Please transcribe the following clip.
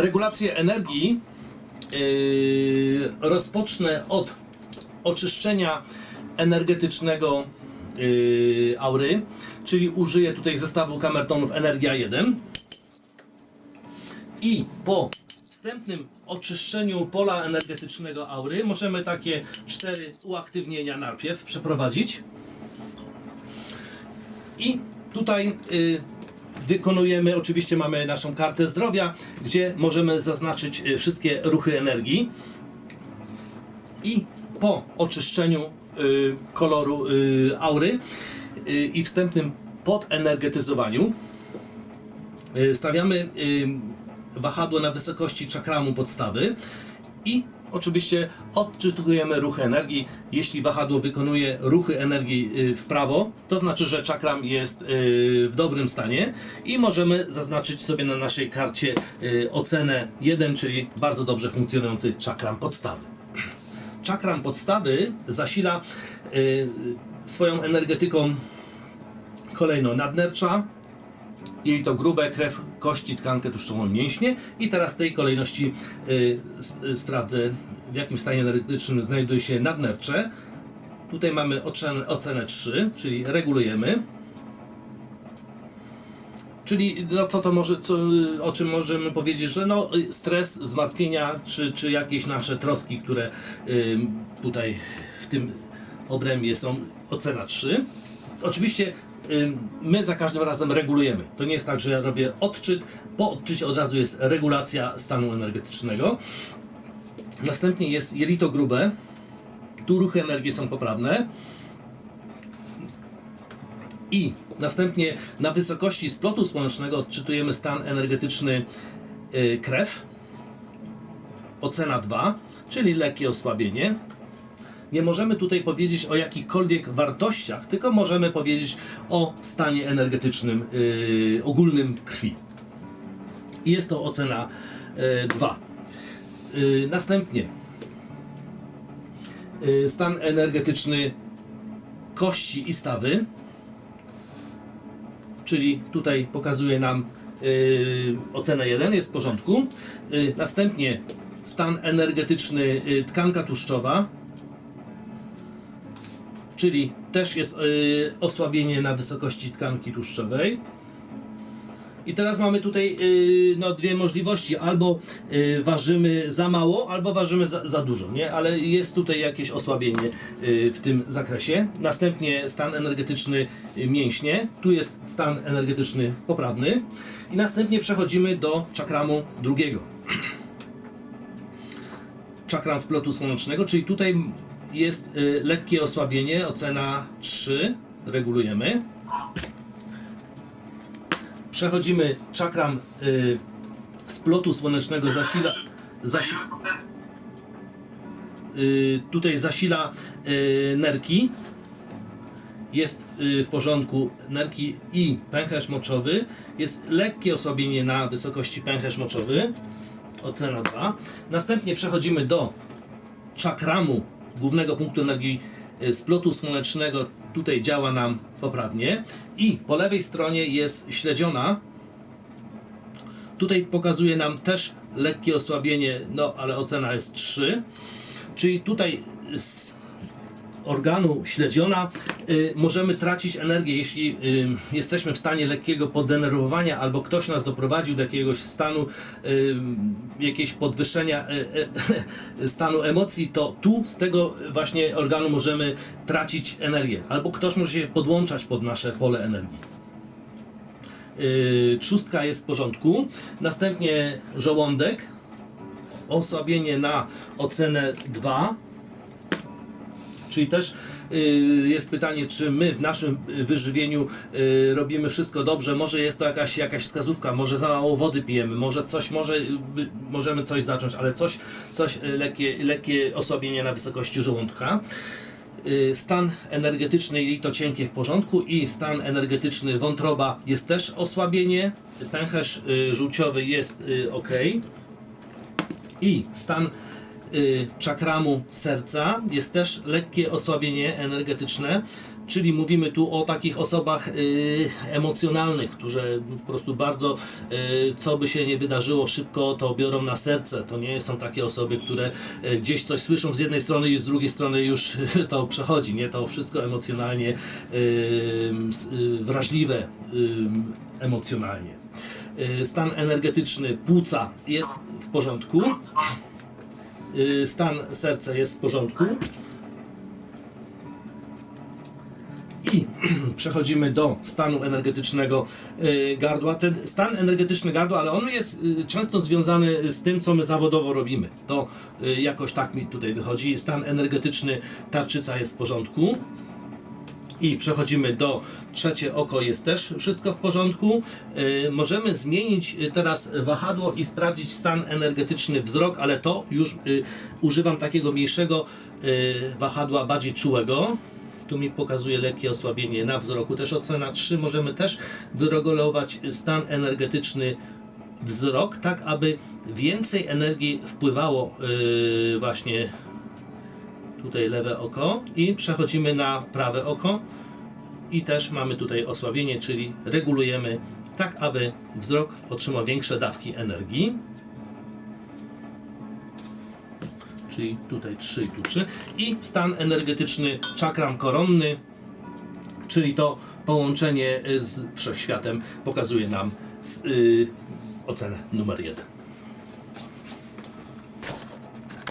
regulację energii yy, rozpocznę od oczyszczenia energetycznego yy, aury, czyli użyję tutaj zestawu kamertonów Energia 1 i po wstępnym oczyszczeniu pola energetycznego aury możemy takie cztery uaktywnienia najpierw przeprowadzić. I tutaj y, wykonujemy, oczywiście mamy naszą kartę zdrowia, gdzie możemy zaznaczyć y, wszystkie ruchy energii. I po oczyszczeniu y, koloru y, aury i wstępnym podenergetyzowaniu stawiamy wahadło na wysokości czakramu podstawy i oczywiście odczytujemy ruchy energii. Jeśli wahadło wykonuje ruchy energii y, w prawo, to znaczy, że czakram jest y, w dobrym stanie i możemy zaznaczyć sobie na naszej karcie y, ocenę 1, czyli bardzo dobrze funkcjonujący czakram podstawy. Czakram podstawy zasila swoją energetyką kolejno nadnercza, jej to grube, krew, kości, tkankę tłuszczową, mięśnie i teraz w tej kolejności y, y, sprawdzę w jakim stanie energetycznym znajduje się nadnercze. Tutaj mamy ocenę, ocenę 3, czyli regulujemy. Czyli no co to może, co, o czym możemy powiedzieć, że no stres, zmartwienia, czy, czy jakieś nasze troski, które y, tutaj w tym obrębie są, ocena 3. Oczywiście my za każdym razem regulujemy. To nie jest tak, że ja robię odczyt, po odczycie od razu jest regulacja stanu energetycznego. Następnie jest jelito grube. Tu ruchy energii są poprawne. I następnie na wysokości splotu słonecznego odczytujemy stan energetyczny y, krew. Ocena 2, czyli lekkie osłabienie. Nie możemy tutaj powiedzieć o jakichkolwiek wartościach, tylko możemy powiedzieć o stanie energetycznym y, ogólnym krwi. I jest to ocena 2. następnie y, stan energetyczny kości i stawy czyli tutaj pokazuje nam y, ocenę 1, jest w porządku. Y, następnie stan energetyczny y, tkanka tłuszczowa, czyli też jest y, osłabienie na wysokości tkanki tłuszczowej. I teraz mamy tutaj y, no, dwie możliwości. Albo y, ważymy za mało, albo ważymy za, za dużo, nie? Ale jest tutaj jakieś osłabienie y, w tym zakresie. Następnie stan energetyczny y, mięśnie. Tu jest stan energetyczny poprawny. I następnie przechodzimy do czakramu drugiego. Czakram splotu słonecznego, czyli tutaj jest y, lekkie osłabienie, ocena 3, regulujemy. Przechodzimy czakram y, splotu słonecznego zasila, zasi, y, tutaj zasila y, nerki. Jest y, w porządku nerki i pęcherz moczowy. Jest lekkie osłabienie na wysokości pęcherz moczowy. Ocena 2 następnie przechodzimy do czakramu głównego punktu energii y, splotu słonecznego. Tutaj działa nam poprawnie. I po lewej stronie jest śledziona. Tutaj pokazuje nam też lekkie osłabienie. No ale ocena jest 3 czyli tutaj z organu śledziona y, możemy tracić energię, jeśli y, jesteśmy w stanie lekkiego podenerwowania albo ktoś nas doprowadził do jakiegoś stanu, y, jakiegoś podwyższenia stanu emocji, to tu z tego właśnie organu możemy tracić energię albo ktoś może się podłączać pod nasze pole energii. Trzustka jest w porządku. Następnie żołądek. Osłabienie na ocenę 2 Czyli też y, jest pytanie, czy my w naszym y, wyżywieniu y, robimy wszystko dobrze, może jest to jakaś, jakaś wskazówka, może za mało wody pijemy, może coś, może możemy coś zacząć, ale coś, coś lekkie, lekkie osłabienie na wysokości żołądka. Stan energetyczny i to cienkie w porządku i stan energetyczny wątroba jest też osłabienie, pęcherz żółciowy jest ok. I stan czakramu serca jest też lekkie osłabienie energetyczne. czyli mówimy tu o takich osobach y, emocjonalnych, które po prostu bardzo, y, co by się nie wydarzyło szybko, to biorą na serce. To nie są takie osoby, które y, gdzieś coś słyszą z jednej strony i z drugiej strony już to przechodzi, nie? To wszystko emocjonalnie y, y, wrażliwe y, emocjonalnie. Y, Stan energetyczny płuca jest w porządku. Y, Stan serca jest w porządku. I przechodzimy do stanu energetycznego y, gardła. Ten stan energetyczny gardła, ale on jest y, często związany z tym, co my zawodowo robimy. To jakoś tak mi tutaj wychodzi. Stan energetyczny tarczyca jest w porządku. I przechodzimy do trzecie oko, jest też wszystko w porządku. Yy, możemy zmienić y, teraz wahadło i sprawdzić stan energetyczny wzrok, ale to już y, używam takiego mniejszego y, wahadła, bardziej czułego. Tu mi pokazuje lekkie osłabienie na wzroku, też ocena 3. Możemy też wyregulować stan energetyczny wzrok, tak aby więcej energii wpływało yy, właśnie tutaj lewe oko i przechodzimy na prawe oko i też mamy tutaj osłabienie, czyli regulujemy tak, aby wzrok otrzymał większe dawki energii. Czyli tutaj 3 i tu 3. I stan energetyczny czakram koronny, czyli to połączenie z wszechświatem pokazuje nam y, ocenę numer 1.